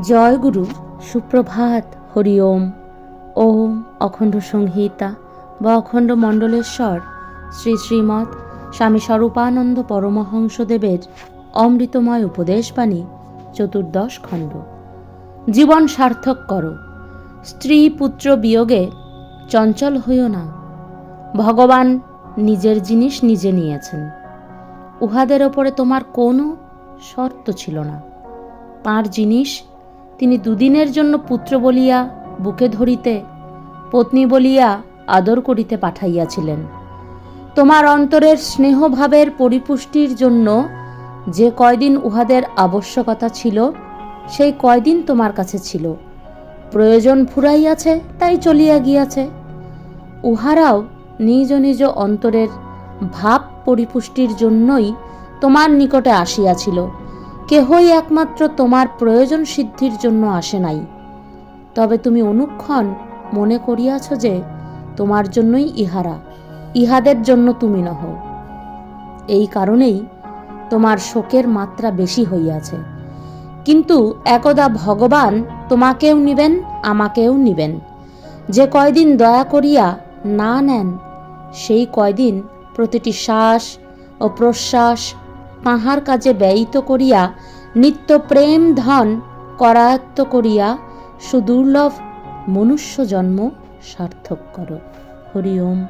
জয় গুরু সুপ্রভাত হরি ওম। ওম অখণ্ড সংহিতা বা অখণ্ড মণ্ডলেশ্বর। শ্রী শ্রীমৎ স্বামী স্বরূপানন্দ পরমহংসদেবের অমৃতময় উপদেশবাণী, চতুর্দশ খণ্ড। জীবন সার্থক করো। স্ত্রী পুত্র বিয়োগে চঞ্চল হইও না। ভগবান নিজের জিনিস নিজে নিয়েছেন। উহাদের ওপরে তোমার কোনো শর্ত ছিল না। তাঁর জিনিস তিনি দুদিনের জন্য পুত্র বলিয়া বুকে ধরিতে, পত্নী বলিয়া আদর করিতে পাঠাইয়াছিলেন। তোমার অন্তরের স্নেহভাবের পরিপুষ্টির জন্য যে কয়দিন উহাদের আবশ্যকতা ছিল, সেই কয়দিন তোমার কাছে ছিল। প্রয়োজন ফুরাইয়াছে, তাই চলিয়া গিয়াছে। উহারাও নিজ নিজ অন্তরের ভাব পরিপুষ্টির জন্যই তোমার নিকটে আসিয়াছিল। কেহই একমাত্র তোমার প্রয়োজন সিদ্ধির জন্য আসে নাই। তবে তুমি অনুক্ষণ মনে করিয়াছ যে তোমার জন্যই ইহারা, ইহাদের জন্য তুমি নহ। এই কারণেই তোমার শোকের মাত্রা বেশি হইয়াছে। কিন্তু একদা ভগবান তোমাকেও নিবেন, আমাকেও নিবেন। যে কয়দিন দয়া করিয়া না নেন, সেই কয়দিন প্রতিটি শ্বাস ও প্রশ্বাস তাহার কাজে ব্যয়িত করিয়া নিত্য প্রেম ধন করায়ত্ত করিয়া সুদুর্লভ মনুষ্য জন্ম সার্থক কর। হরি ওম।